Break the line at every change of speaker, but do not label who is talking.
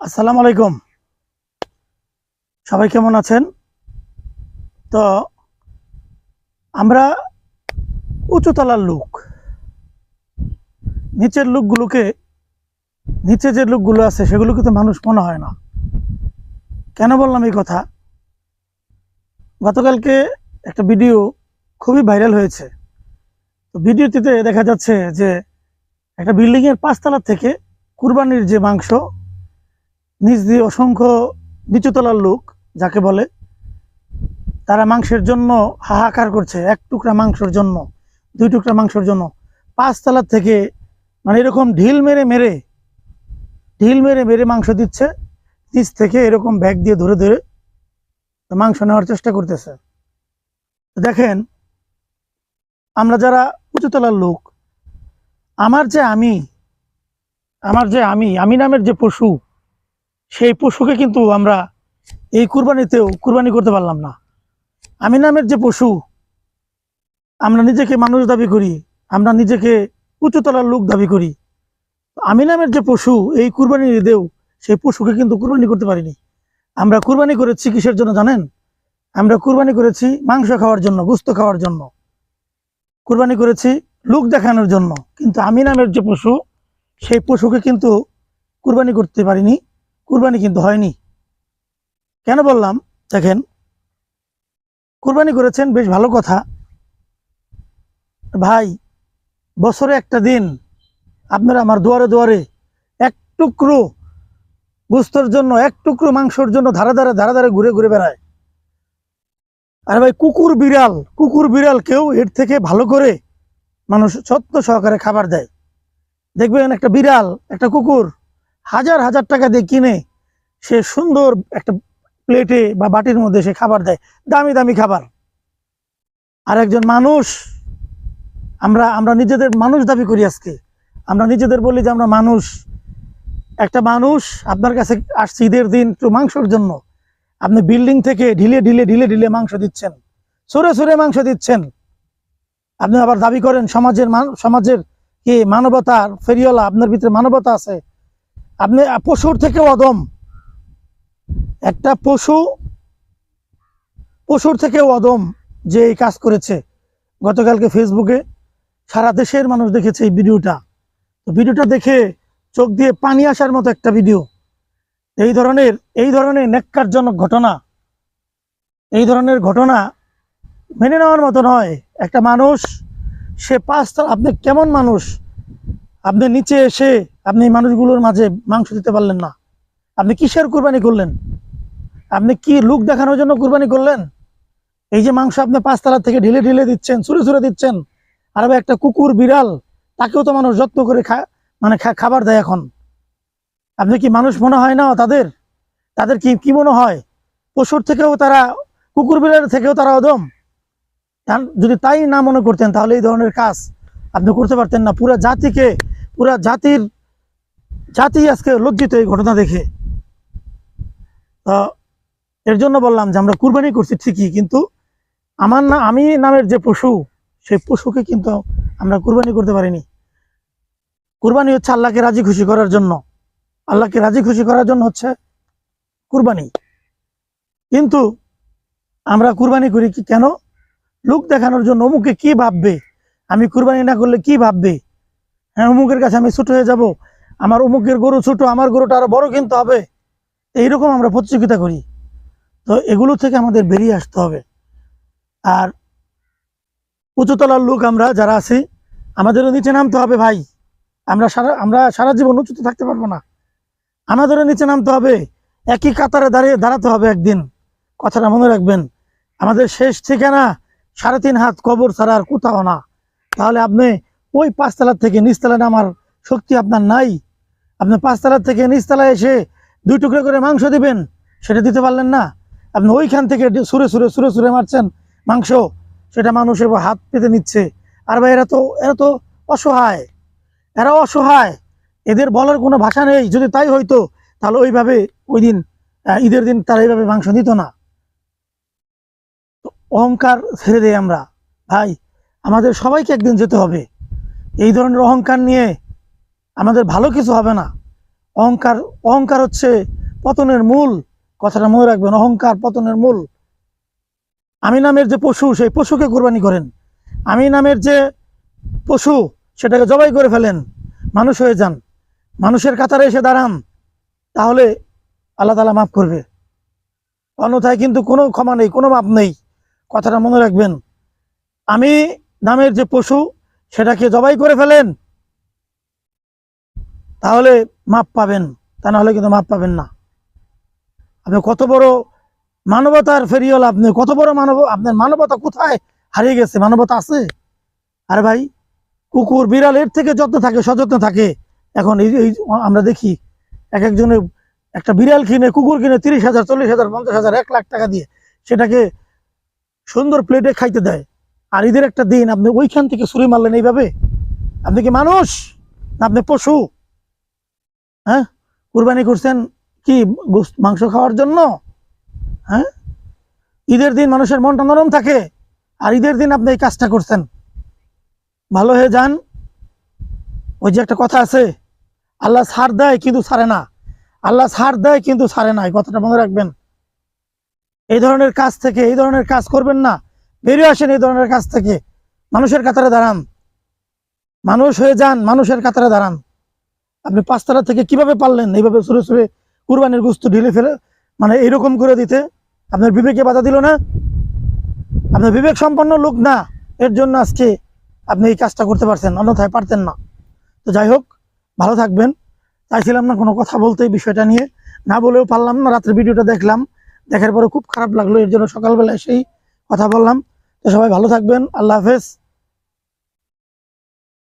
আসসালামু আলাইকুম। সবাই কেমন আছেন? তো আমরা উঁচুতলার লোক। নিচের লোকগুলোকে, নিচে যে লোকগুলো আছে সেগুলোকে তো মানুষ মনে হয় না। কেন বললাম এই কথা? গতকালকে একটা ভিডিও খুবই ভাইরাল হয়েছে। তো ভিডিওটিতে দেখা যাচ্ছে যে একটা বিল্ডিংয়ের পাঁচতলা থেকে কুরবানির যে মাংস নিজ দিয়ে অসংখ্য নিচুতলার লোক, যাকে বলে, তারা মাংসের জন্য হাহাকার করছে, এক টুকরা মাংসের জন্য, দুই টুকরা মাংসের জন্য। পাঁচতলা থেকে মানে এরকম ঢিল মেরে মেরে, ঢিল মেরে মেরে মাংস দিচ্ছে, নিচ থেকে এরকম ব্যাগ দিয়ে ধরে ধরে মাংস নেওয়ার চেষ্টা করতেছে। দেখেন, আমরা যারা উঁচুতলার লোক, আমার যে আমি, আমার যে আমি আমি নামের যে পশু সেই পশুকে কিন্তু আমরা এই কুরবানিতেও কুরবানি করতে পারলাম না। আমি নামের যে পশু, আমরা নিজেকে মানুষ দাবি করি, আমরা নিজেকে উচ্চতলার লোক দাবি করি, আমি নামের যে পশু, এই কুরবানি ঈদেও সেই পশুকে কিন্তু কুরবানি করতে পারিনি। আমরা কুরবানি করেছি কিসের জন্য জানেন? আমরা কুরবানি করেছি মাংস খাওয়ার জন্য, গুস্ত খাওয়ার জন্য। কুরবানি করেছি লোক দেখানোর জন্য। কিন্তু আমি নামের যে পশু, সেই পশুকে কিন্তু কুরবানি করতে পারিনি। কুরবানি কিন্তু হয়নি। কেন বললাম? দেখেন, কুরবানি করেছেন, বেশ ভালো কথা। ভাই, বছরে একটা দিন আপনারা আমার দুয়ারে দুয়ারে এক টুকরো গোস্তর জন্য, এক টুকরো মাংসর জন্য ধারে ধারে ধারে ধারে ঘুরে ঘুরে বেড়ায়। আর ভাই, কুকুর বিড়াল কুকুর বিড়াল কেউ এর থেকে ভালো করে মানুষ যত্ন সহকারে খাবার দেয়। দেখবেন একটা বিড়াল, একটা কুকুর হাজার হাজার টাকা দিয়ে কিনে সে সুন্দর একটা প্লেটে বা বাটির মধ্যে সে খাবার দেয়। দামি দামি খাবার। আর একজন মানুষ, আমরা আমরা নিজেদের, মানুষ দাবি করি আজকে। আমরা নিজেদের বলি যে আমরা মানুষ। একটা মানুষ আপনার কাছে আসছে ঈদের দিন একটু মাংসর জন্য। আপনি বিল্ডিং থেকে ঢিলে ঢিলে ঢিলে ঢিলে মাংস দিচ্ছেন। সরে সরে মাংস দিচ্ছেন। আপনি আবার দাবি করেন, সমাজের সমাজের কি মানবতার ফেরিওয়ালা আপনার ভিতরে মানবতা আছে। আপনি, পশুর থেকে অদম একটা পশু, পশুর থেকে অদম যে এই কাজ করেছে। গতকালকে ফেসবুকে সারা দেশের মানুষ দেখেছে এই ভিডিওটা। তো ভিডিওটা দেখে চোখ দিয়ে পানি আসার মতো একটা ভিডিও। এই ধরনের এই ধরনের নেককারজনক ঘটনা, এই ধরনের ঘটনা মেনে নেওয়ার মতো নয়। একটা মানুষ, সে পাঁচতলা, আপনি কেমন মানুষ? আপনি নিচে এসে আপনি মানুষগুলোর মাঝে মাংস দিতে পারলেন না। আপনি কিসের কুরবানি করলেন? আপনি কি লুক দেখানোর জন্য কুরবানি করলেন? এই যে মাংস আপনি পাঁচতলা থেকে ঢিলে ঢিলে দিচ্ছেন, ছুঁড়ে ছুঁড়ে দিচ্ছেন, আর একটা কুকুর, বিড়াল, তাকেও তো মানুষ যত্ন করে খা মানে খাবার দেয় এখন। আপনি কি মানুষ মনে হয় না তাদের? তাদের কি কি মনে হয়? পশুর থেকেও তারা, কুকুর বিড়ালের থেকেও তারা অদম যদি তাই না মনে করতেন তাহলে এই ধরনের কাজ আপনি করতে পারতেন না। পুরা জাতিকে পুরা জাতির, জাতি আজকে লজ্জিত এই ঘটনা দেখে। এর জন্য বললাম যে আমরা কুরবানি করছি ঠিকই, কিন্তু আমার না, আমি নামের যে পশু, সেই পশুকে কিন্তু আমরা কুরবানি করতে পারিনি। কুরবানি হচ্ছে আল্লাহকে রাজি খুশি করার জন্য। আল্লাহকে রাজি খুশি করার জন্য হচ্ছে কুরবানি। কিন্তু আমরা কুরবানি করি কি কেন? লোক দেখানোর জন্য অমুকে কি ভাববে? আমি কুরবানি না করলে কি ভাববে? হ্যাঁ অমুকের কাছে আমি ছোট হয়ে যাব। আমার অমুকের গরু ছোট, আমার গরুটা আরও বড় কিনতে হবে। এইরকম আমরা প্রতিযোগিতা করি। তো এগুলো থেকে আমাদের বেরিয়ে আসতে হবে। আর উঁচুতলার লোক আমরা যারা আছি, আমাদেরও নিচে নামতে হবে ভাই। আমরা সারা আমরা সারা জীবন উঁচুতে থাকতে পারব না। আমাদেরও নিচে নামতে হবে। একই কাতারে দাঁড়িয়ে দাঁড়াতে হবে একদিন। কথাটা মনে রাখবেন। আমাদের শেষ ঠিকানা সাড়ে তিন হাত কবর ছাড়া আর কোথাও না। তাহলে আপনি ওই পাঁচতলার থেকে নিচতলা নামার শক্তি আপনার নাই। আপনি পাঁচতলার থেকে নিচতলায় এসে দুই টুকরো করে মাংস দিবেন, সেটা দিতে পারলেন না। আপনি ওইখান থেকে সুরে সুরে সুরে সুরে মারছেন মাংস, সেটা মানুষের হাত পেতে নিচ্ছে। আর ভাই, এরা তো এরা তো অসহায়। এরা অসহায়। এদের বলার কোনো ভাষা নেই। যদি তাই হইতো, তাহলে ওইভাবে ওই দিন ঈদের দিন তারা এইভাবে মাংস দিত না। অহংকার ছেড়ে দেয় আমরা। ভাই, আমাদের সবাইকে একদিন যেতে হবে। এই ধরনের অহংকার নিয়ে আমাদের ভালো কিছু হবে না। অহংকার অহংকার হচ্ছে পতনের মূল। কথাটা মনে রাখবেন, অহংকার পতনের মূল। আমি নামের যে পশু, সেই পশুকে কোরবানি করেন। আমি নামের যে পশু, সেটাকে জবাই করে ফেলেন। মানুষ হয়ে যান। মানুষের কাতারে এসে দাঁড়ান। তাহলে আল্লাহ তালা মাফ করবে। অন্যথায় কিন্তু কোনো ক্ষমা নেই, কোনো মাপ নেই। কথাটা মনে রাখবেন। আমি নামের যে পশু সেটাকে জবাই করে ফেলেন, তাহলে মাপ পাবেন, তা না হলে কিন্তু মাপ পাবেন না। আপনি কত বড় মানবতার ফেরিওয়াল আপনি, কত বড় মানব, আপনার মানবতা কোথায় হারিয়ে গেছে? মানবতা আছে? আরে ভাই, কুকুর, বিড়াল এর থেকে যত্ন থাকে, সযত্ন থাকে। এখন এই আমরা দেখি, এক একজনের একটা বিড়াল কিনে, কুকুর কিনে তিরিশ হাজার, চল্লিশ হাজার, পঞ্চাশ হাজার, এক লাখ টাকা দিয়ে, সেটাকে সুন্দর প্লেটে খাইতে দেয়। আর ঈদের একটা দিন, আপনি ওইখান থেকে ছুরি মারলেন এইভাবে? আপনি কি মানুষ? না আপনি পশু? হ্যাঁ? কুরবানি করছেন কি মাংস খাওয়ার জন্য? হ্যাঁ? ঈদের দিন মানুষের মনটা নরম থাকে। আর ঈদের দিন আপনি এই কাজটা করছেন। ভালো হয়ে যান। ওই যে একটা কথা আছে, আল্লাহ সার দেয় কিন্তু ছাড়ে না। আল্লাহ সার দেয় কিন্তু ছাড়ে না। এই কথাটা মনে রাখবেন। এই ধরনের কাজ থেকে, এই ধরনের কাজ করবেন না। বেরিয়ে আসেন এই ধরনের কাজ থেকে। মানুষের কাতারে দাঁড়ান। মানুষ হয়ে যান, মানুষের কাতারে দাঁড়ান। আপনি পাঁচতলা থেকে কীভাবে পারলেন? এইভাবে সুরে সুরে কুরবানির গুস্ত ঢিলে ফেলে মানে এইরকম করে দিতে। আপনার বিবেকে বাধা দিল না? আপনার বিবেক সম্পন্ন লোক না। এর জন্য আজকে আপনি এই কাজটা করতে পারছেন, অন্যথায় পারতেন না। তো যাই হোক, ভালো থাকবেন। চাইছিলাম না কোনো কথা বলতে এই বিষয়টা নিয়ে। না বলেও পারলাম না, রাত্রে ভিডিওটা দেখলাম। দেখার পরে খুব খারাপ লাগল, এর জন্য সকালবেলা এসেই কথা বললাম। তো সবাই ভালো থাকবেন। আল্লাহ হাফেজ।